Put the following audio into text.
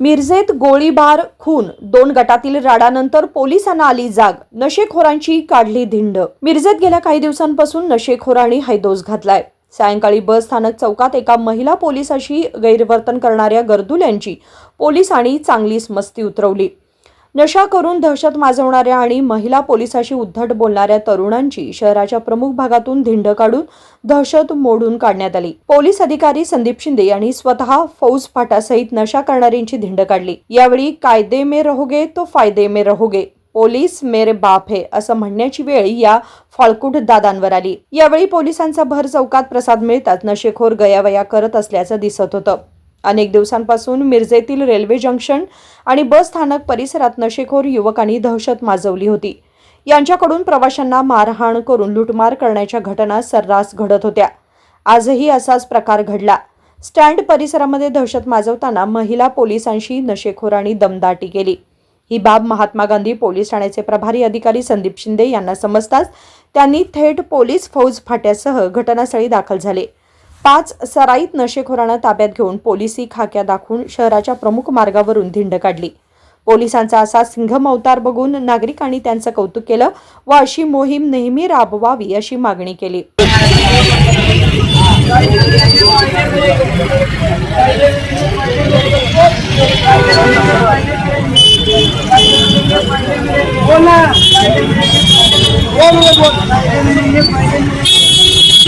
मिरजेत गोळीबार खून दोन गटातील राडानंतर पोलिसांना आली जाग नशेखोरांची काढली धिंड. मिरजेत गेल्या काही दिवसांपासून नशेखोरांनी हैदोस घातलाय. सायंकाळी बस स्थानक चौकात एका महिला पोलिसाशी गैरवर्तन करणाऱ्या गर्दुल्यांची पोलिसांनी चांगलीच मस्ती उतरवली. नशा करून दहशत माजवणाऱ्या आणि महिला पोलिसाशी उद्धट बोलणाऱ्या तरुणांची शहराच्या प्रमुख भागातून धिंड काढून दहशत मोडून काढण्यात आली. पोलीस अधिकारी संदीप शिंदे यांनी स्वतः फौज फाटासहित नशा करणाऱ्यांची धिंड काढली. यावेळी कायदे मे रहोगे तो फायदे मे रहोगे. पोलीस मेरे बाप हे असं म्हणण्याची वेळ या फाळकूट दादांवर आली. यावेळी पोलिसांचा भर चौकात प्रसाद मिळताच नशेखोर गयावया करत असल्याचं दिसत होतं. अनेक दिवसांपासून मिरजेतील रेल्वे जंक्शन आणि बस स्थानक परिसरात नशेखोर युवकांनी दहशत माजवली होती. यांच्याकडून प्रवाशांना मारहाण करून लुटमार करण्याच्या घटना सर्रास घडत होत्या. आजही असाच प्रकार घडला. स्टँड परिसरामध्ये दहशत माजवताना महिला पोलिसांशी नशेखोरांनी दमदाटी केली. ही बाब महात्मा गांधी पोलीस ठाण्याचे प्रभारी अधिकारी संदीप शिंदे यांना समजताच त्यांनी थेट पोलीस फौज फाट्यासह घटनास्थळी दाखल झाले. पाच सराईत नशेखोरांना ताब्यात घेऊन पोलिसी खाक्या दाखवून शहराच्या प्रमुख मार्गावरून धिंड काढली. पोलिसांचा असा सिंघम अवतार बघून नागरिकांनी त्यांचं कौतुक केलं व अशी मोहीम नेहमी राबवावी अशी मागणी केली.